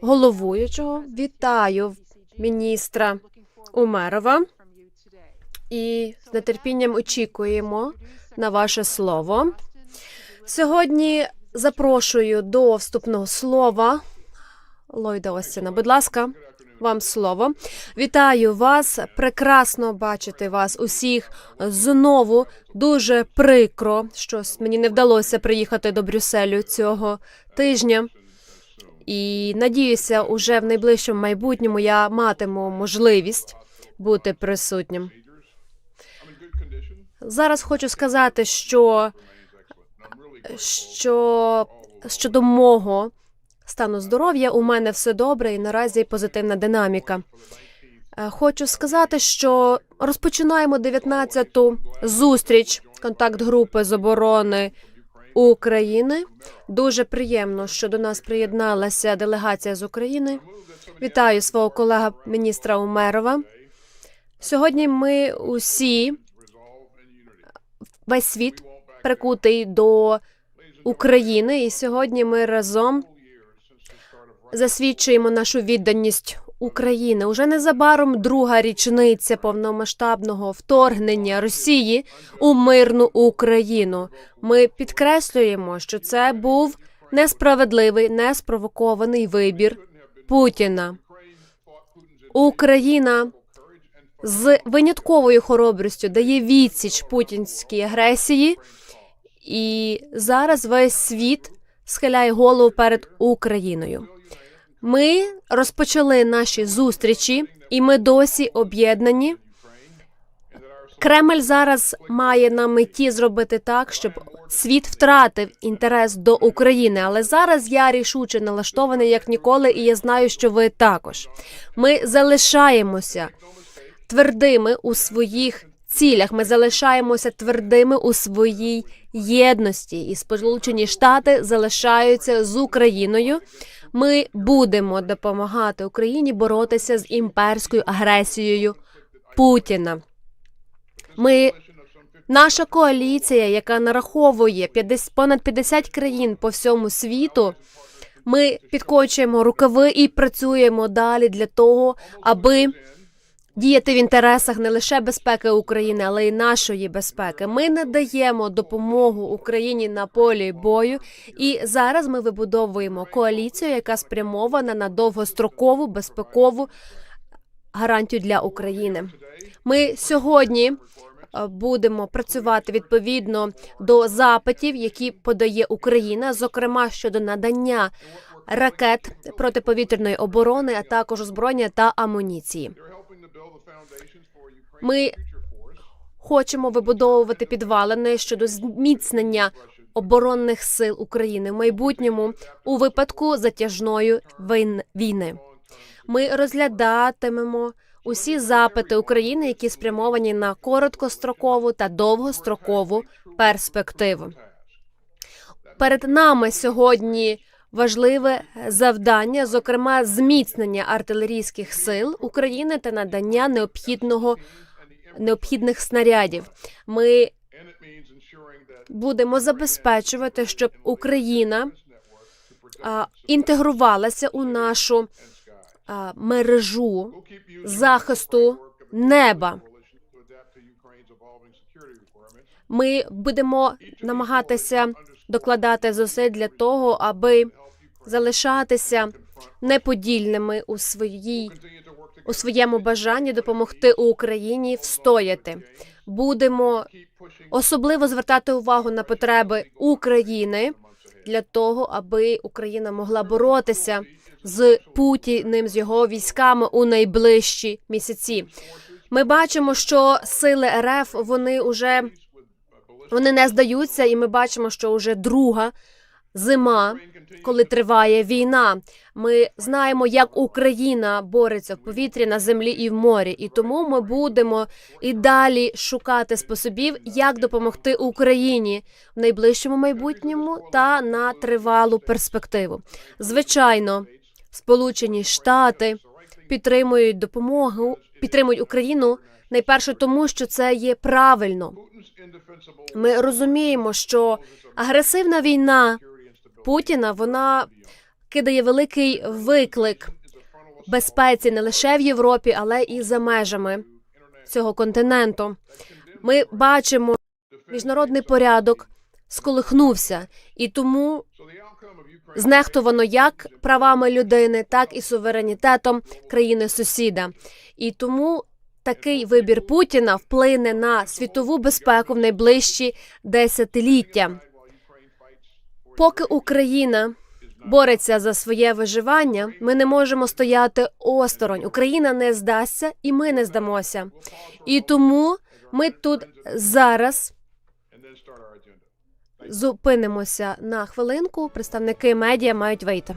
головуючого. Вітаю міністра Умерова і з нетерпінням очікуємо на ваше слово. Сьогодні запрошую до вступного слова Ллойда Остіна. Будь ласка, вам слово. Вітаю вас. Прекрасно бачити вас усіх знову. Дуже прикро, що мені не вдалося приїхати до Брюсселю цього тижня. І надіюся, уже в найближчому майбутньому я матиму можливість бути присутнім. Зараз хочу сказати, що, що щодо мого стану здоров'я у мене все добре і наразі позитивна динаміка. Е, Хочу сказати, що розпочинаємо 19-ту зустріч контакт групи з оборони України. Дуже приємно, що до нас приєдналася делегація з України. Вітаю свого колега міністра Умерова. Сьогодні ми усі, весь світ прикутий до України, і сьогодні ми разом засвідчуємо нашу відданість України. Уже незабаром друга річниця повномасштабного вторгнення Росії у мирну Україну. Ми підкреслюємо, що це був несправедливий, неспровокований вибір Путіна. Україна з винятковою хоробрістю дає відсіч путінській агресії, і зараз весь світ схиляє голову перед Україною. Ми розпочали наші зустрічі, і ми досі об'єднані. Кремль зараз має на меті зробити так, щоб світ втратив інтерес до України. Але зараз я рішуче налаштований як ніколи, і я знаю, що ви також. Ми залишаємося твердими у своїх цілях. Ми залишаємося твердими у своїй єдності, і Сполучені Штати залишаються з Україною. Ми будемо допомагати Україні боротися з імперською агресією Путіна. Ми наша коаліція, яка нараховує 50, понад 50 країн по всьому світу. Ми підкочуємо рукави і працюємо далі для того, аби діяти в інтересах не лише безпеки України, але й нашої безпеки. Ми надаємо допомогу Україні на полі бою, і зараз ми вибудовуємо коаліцію, яка спрямована на довгострокову безпекову гарантію для України. Ми сьогодні е, будемо працювати відповідно до запитів, які подає Україна, зокрема щодо надання ракет протиповітряної оборони, а також озброєння та амуніції. Ми хочемо вибудовувати підвалини щодо зміцнення оборонних сил України в майбутньому у випадку затяжної війни. Ми розглядатимемо усі запити України, які спрямовані на короткострокову та довгострокову перспективу. Перед нами сьогодні важливе завдання, зокрема зміцнення артилерійських сил України та надання необхідного необхідних снарядів. Ми будемо забезпечувати, щоб Україна а, інтегрувалася у нашу а, мережу захисту неба. Ми будемо намагатися докладати зусиль для того, аби залишатися неподільними у своїй у своєму бажанні допомогти Україні встояти. Будемо особливо звертати увагу на потреби України для того, аби Україна могла боротися з Путіним з його військами у найближчі місяці. Ми бачимо, що сили РФ вони вже вони не здаються, і ми бачимо, що вже друга зима, коли триває війна. Ми знаємо, як Україна бореться в повітрі, на землі і в морі, і тому ми будемо і далі шукати способів, як допомогти Україні в найближчому майбутньому та на тривалу перспективу. Звичайно, Сполучені Штати підтримують допомогу, підтримують Україну найперше тому, що це є правильно. Ми розуміємо, що агресивна війна Путіна вона кидає великий виклик безпеці не лише в Європі, але і за межами цього континенту. Ми бачимо, міжнародний порядок сколихнувся, і тому знехтувано як правами людини, так і суверенітетом країни сусіда. І тому такий вибір Путіна вплине на світову безпеку в найближчі десятиліття. Поки Україна бореться за своє виживання, ми не можемо стояти осторонь. Україна не здасться, і ми не здамося. І тому ми тут зараз зупинимося на хвилинку. Представники медіа мають вийти.